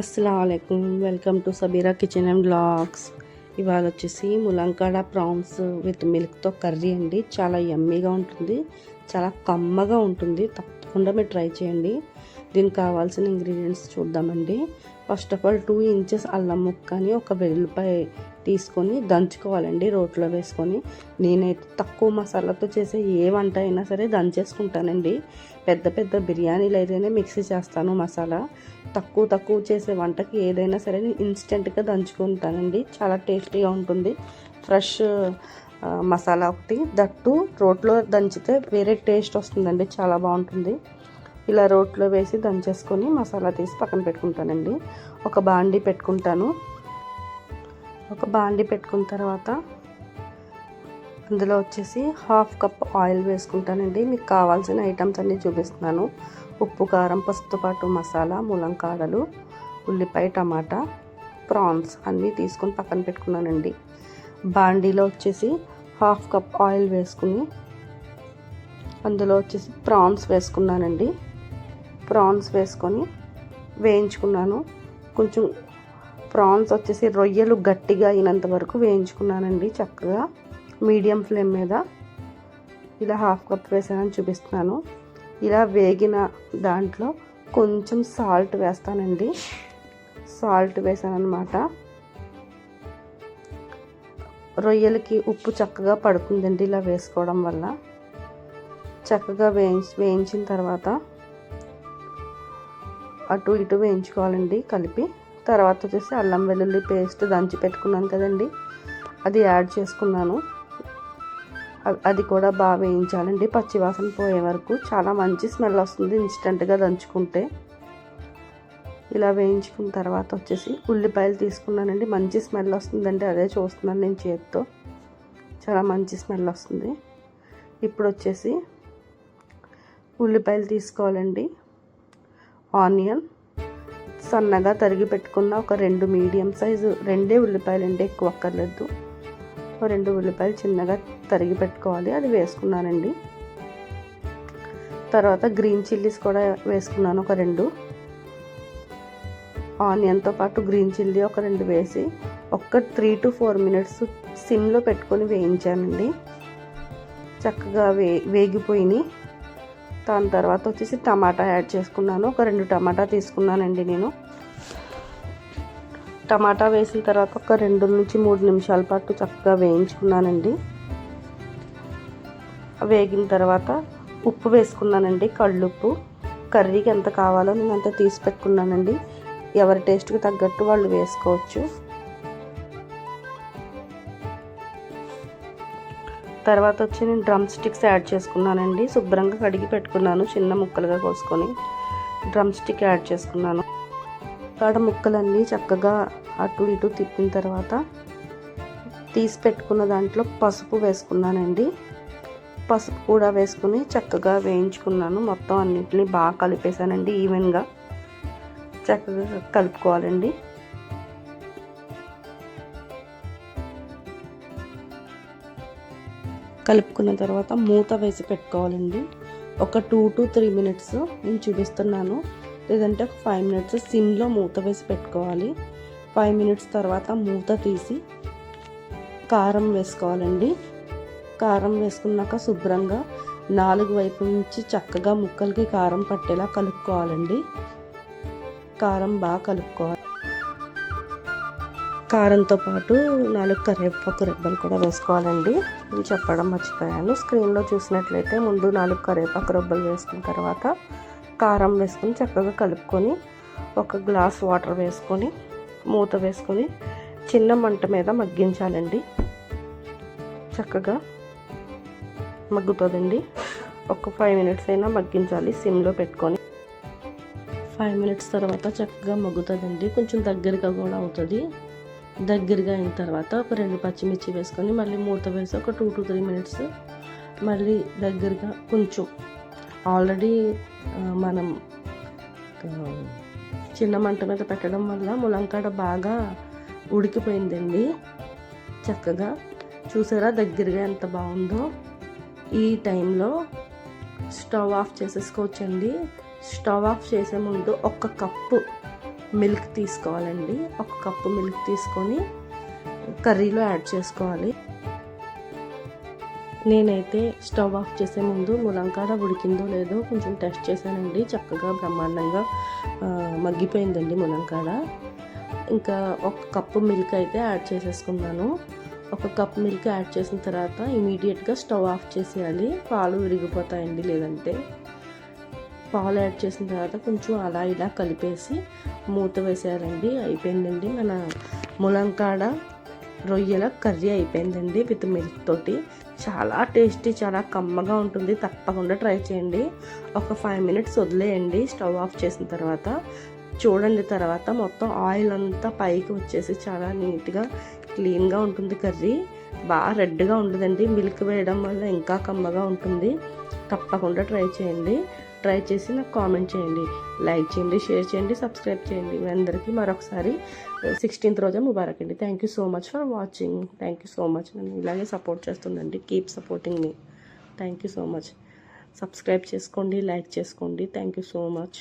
అస్సలం welcome to Sabeera kitchen and vlogs ఇవాళ వచ్చేసి ములంకాడ ప్రాన్స్ విత్ మిల్క్తో కర్రీ అండి. చాలా యమ్మీగా ఉంటుంది. చాలా కమ్మగా ఉంటుంది. తప్పకుండా మీరు ట్రై చేయండి. దీనికి కావాల్సిన ఇంగ్రీడియంట్స్ చూద్దామండి. First of all two inches అల్లం ముక్కని ఒక వెల్లుల్లిపాయ తీసుకొని దంచుకోవాలండి రోట్లో వేసుకొని. నేనైతే తక్కువ మసాలాతో చేసే ఏ వంట అయినా సరే దంచేసుకుంటానండి. పెద్ద పెద్ద బిర్యానీలు అయితేనే మిక్సీ చేస్తాను మసాలా. తక్కువ తక్కువ చేసే వంటకి ఏదైనా సరే నేను ఇన్స్టెంట్గా దంచుకుంటానండి. చాలా టేస్టీగా ఉంటుంది. ఫ్రెష్ మసాలా ఒకటి. దట్టు రోట్లో దంచితే వేరే టేస్ట్ వస్తుందండి. చాలా బాగుంటుంది. ఇలా రోట్లో వేసి దంచేసుకొని మసాలా తీసి పక్కన పెట్టుకుంటానండి. ఒక బాండి పెట్టుకుంటాను. ఒక బాండి పెట్టుకున్న తర్వాత అందులో వచ్చేసి హాఫ్ కప్ ఆయిల్ వేసుకుంటానండి. మీకు కావాల్సిన ఐటమ్స్ అన్నీ చూపిస్తున్నాను. ఉప్పు కారం పసుపుతో పాటు మసాలా ములంకాడలు ఉల్లిపాయ టమాటా ప్రాన్స్ అన్నీ తీసుకొని పక్కన పెట్టుకున్నానండి. బాండీలో వచ్చేసి హాఫ్ కప్ ఆయిల్ వేసుకుని అందులో వచ్చేసి ప్రాన్స్ వేసుకున్నానండి. ప్రాన్స్ వేసుకొని వేయించుకున్నాను. కొంచెం ప్రాన్స్ వచ్చేసి రొయ్యలు గట్టిగా అయినంత వరకు వేయించుకున్నానండి చక్కగా. మీడియం ఫ్లేమ్ మీద ఇలా హాఫ్ కప్ వేసానని చూపిస్తున్నాను. ఇలా వేగిన దాంట్లో కొంచెం సాల్ట్ వేస్తానండి. సాల్ట్ వేసానమాట రొయ్యలకి ఉప్పు చక్కగా పడుతుందండి ఇలా వేసుకోవడం వల్ల. చక్కగా వేయించి వేయించిన తర్వాత అటు ఇటు వేయించుకోవాలండి కలిపి. తర్వాత వచ్చేసి అల్లం వెల్లుల్లి పేస్ట్ దంచి పెట్టుకున్నాను కదండి. అది యాడ్ చేసుకున్నాను. అది కూడా బాగా వేయించాలండి. పచ్చివాసన పోయే వరకు. చాలా మంచి స్మెల్ వస్తుంది ఇన్స్టెంట్గా దంచుకుంటే. ఇలా వేయించుకున్న తర్వాత వచ్చేసి ఉల్లిపాయలు తీసుకున్నానండి. మంచి స్మెల్ వస్తుందండి. అదే చూస్తున్నాను నేను చేతితో. చాలా మంచి స్మెల్ వస్తుంది. ఇప్పుడు వచ్చేసి ఉల్లిపాయలు తీసుకోవాలండి. ఆనియన్. సన్నగా తరిగి పెట్టుకున్న ఒక రెండు మీడియం సైజు రెండే ఉల్లిపాయలు అండి ఎక్కువ అక్కర్లేదు. రెండు ఉల్లిపాయలు చిన్నగా తరిగి పెట్టుకోవాలి. అది వేసుకున్నానండి. తర్వాత గ్రీన్ చిల్లీస్ కూడా వేసుకున్నాను ఒక రెండు. ఆనియన్తో పాటు గ్రీన్ చిల్లీ ఒక రెండు వేసి ఒక్క త్రీ టు ఫోర్ మినిట్స్ సిమ్లో పెట్టుకొని వేయించానండి. చక్కగా వే వేగిపోయినాయి. దాని తర్వాత వచ్చేసి టమాటా యాడ్ చేసుకున్నాను. ఒక రెండు టమాటా తీసుకున్నానండి నేను. టమాటా వేసిన తర్వాత ఒక రెండు నుంచి మూడు నిమిషాల పాటు చక్కగా వేయించుకున్నానండి. వేగిన తర్వాత ఉప్పు వేసుకున్నానండి కళ్ళుప్పు. కర్రీకి ఎంత కావాలో నేను అంత తీసి పెట్టుకున్నానండి. ఎవరి టేస్ట్కి తగ్గట్టు వాళ్ళు వేసుకోవచ్చు. తర్వాత వచ్చి నేను డ్రమ్ స్టిక్స్ యాడ్ చేసుకున్నానండి. శుభ్రంగా కడిగి పెట్టుకున్నాను చిన్న ముక్కలుగా కోసుకొని. డ్రమ్ స్టిక్ యాడ్ చేసుకున్నాను. కాడ ముక్కలన్నీ చక్కగా అటు ఇటు తిప్పిన తర్వాత తీసి పెట్టుకున్న దాంట్లో పసుపు వేసుకున్నానండి. పసుపు కూడా వేసుకుని చక్కగా వేయించుకున్నాను. మొత్తం అన్నింటినీ బాగా కలిపేశానండి ఈవెన్గా చక్కగా కలుపుకోవాలండి. కలుపుకున్న తర్వాత మూత వేసి పెట్టుకోవాలండి. ఒక టూ టు త్రీ మినిట్స్ నేను చూపిస్తున్నాను. లేదంటే ఒక ఫైవ్ మినిట్స్ సిమ్లో మూత వేసి పెట్టుకోవాలి. ఫైవ్ మినిట్స్ తర్వాత మూత తీసి కారం వేసుకోవాలండి. కారం వేసుకున్నాక శుభ్రంగా నాలుగు వైపు నుంచి చక్కగా ముక్కలకి కారం పట్టేలా కలుపుకోవాలండి. కారం బాగా కలుపుకోవాలి. కారంతో పాటు నాలుగు కరివేపాకు రెబ్బలు కూడా వేసుకోవాలండి. నేను చెప్పడం మర్చిపోయాను. స్క్రీన్లో చూసినట్లయితే ముందు నాలుగు కరివేపాకు రెబ్బలు వేసుకున్న తర్వాత కారం వేసుకొని చక్కగా కలుపుకొని ఒక గ్లాస్ వాటర్ వేసుకొని మూత వేసుకొని చిన్న మంట మీద మగ్గించాలండి. చక్కగా మగ్గుతుందండి. ఒక ఫైవ్ మినిట్స్ అయినా మగ్గించాలి సిమ్లో పెట్టుకొని. ఫైవ్ మినిట్స్ తర్వాత చక్కగా మగ్గుతుందండి. కొంచెం దగ్గరగా కూడా అవుతుంది. దగ్గరగా అయిన తర్వాత ఒక రెండు పచ్చిమిర్చి వేసుకొని మళ్ళీ మూత వేసి ఒక టూ టు త్రీ మినిట్స్ మళ్ళీ దగ్గరగా కొంచెం ఆల్రెడీ మనం చిన్న మంట మీద పెట్టడం వల్ల ములంకాడ బాగా ఉడికిపోయిందండి. చక్కగా చూసారా దగ్గరగా ఎంత బాగుందో. ఈ టైంలో స్టవ్ ఆఫ్ చేసేసుకోవచ్చండి. స్టవ్ ఆఫ్ చేసే ముందు ఒక కప్పు మిల్క్ తీసుకోవాలండి. ఒక కప్పు మిల్క్ తీసుకొని కర్రీలో యాడ్ చేసుకోవాలి. నేనైతే స్టవ్ ఆఫ్ చేసే ముందు ములంకాడ ఉడికిందో లేదో కొంచెం టెస్ట్ చేశానండి. చక్కగా బ్రహ్మాండంగా మగ్గిపోయిందండి ములంకాడ. ఇంకా ఒక కప్పు మిల్క్ అయితే యాడ్ చేసేసుకున్నాను. ఒక కప్ మిల్క్ యాడ్ చేసిన తర్వాత ఇమీడియట్గా స్టవ్ ఆఫ్ చేసేయాలి. పాలు విరిగిపోతాయండి లేదంటే. పాలు యాడ్ చేసిన తర్వాత కొంచెం అలా ఇలా కలిపేసి మూత వేసేయాలండి అయిపోయిందండి మన ములంకాడ రొయ్యల కర్రీ అయిపోయిందండి విత్ మిల్క్ తోటి. చాలా టేస్టీ చాలా కమ్మగా ఉంటుంది. తప్పకుండా ట్రై చేయండి. ఒక ఫైవ్ మినిట్స్ వదిలేయండి. స్టవ్ ఆఫ్ చేసిన తర్వాత చూడండి తర్వాత మొత్తం ఆయిల్ అంతా పైకి వచ్చేసి చాలా నీట్గా క్లీన్గా ఉంటుంది కర్రీ. బాగా రెడ్గా ఉంటుందండి. మిల్క్ వేయడం వల్ల ఇంకా కమ్మగా ఉంటుంది. తప్పకుండా ట్రై చేయండి. ట్రై చేసి నాకు కామెంట్ చేయండి. లైక్ చేయండి షేర్ చేయండి సబ్స్క్రైబ్ చేయండి. మీ అందరికీ మరొకసారి సిక్స్టీన్త్ రోజే ముబారక్ అండి. Thank you so much for watching thank you so much నన్ను ఇలాగే సపోర్ట్ చేస్తుందండి. Keep supporting me thank you so much subscribe చేసుకోండి లైక్ చేసుకోండి. Thank you so much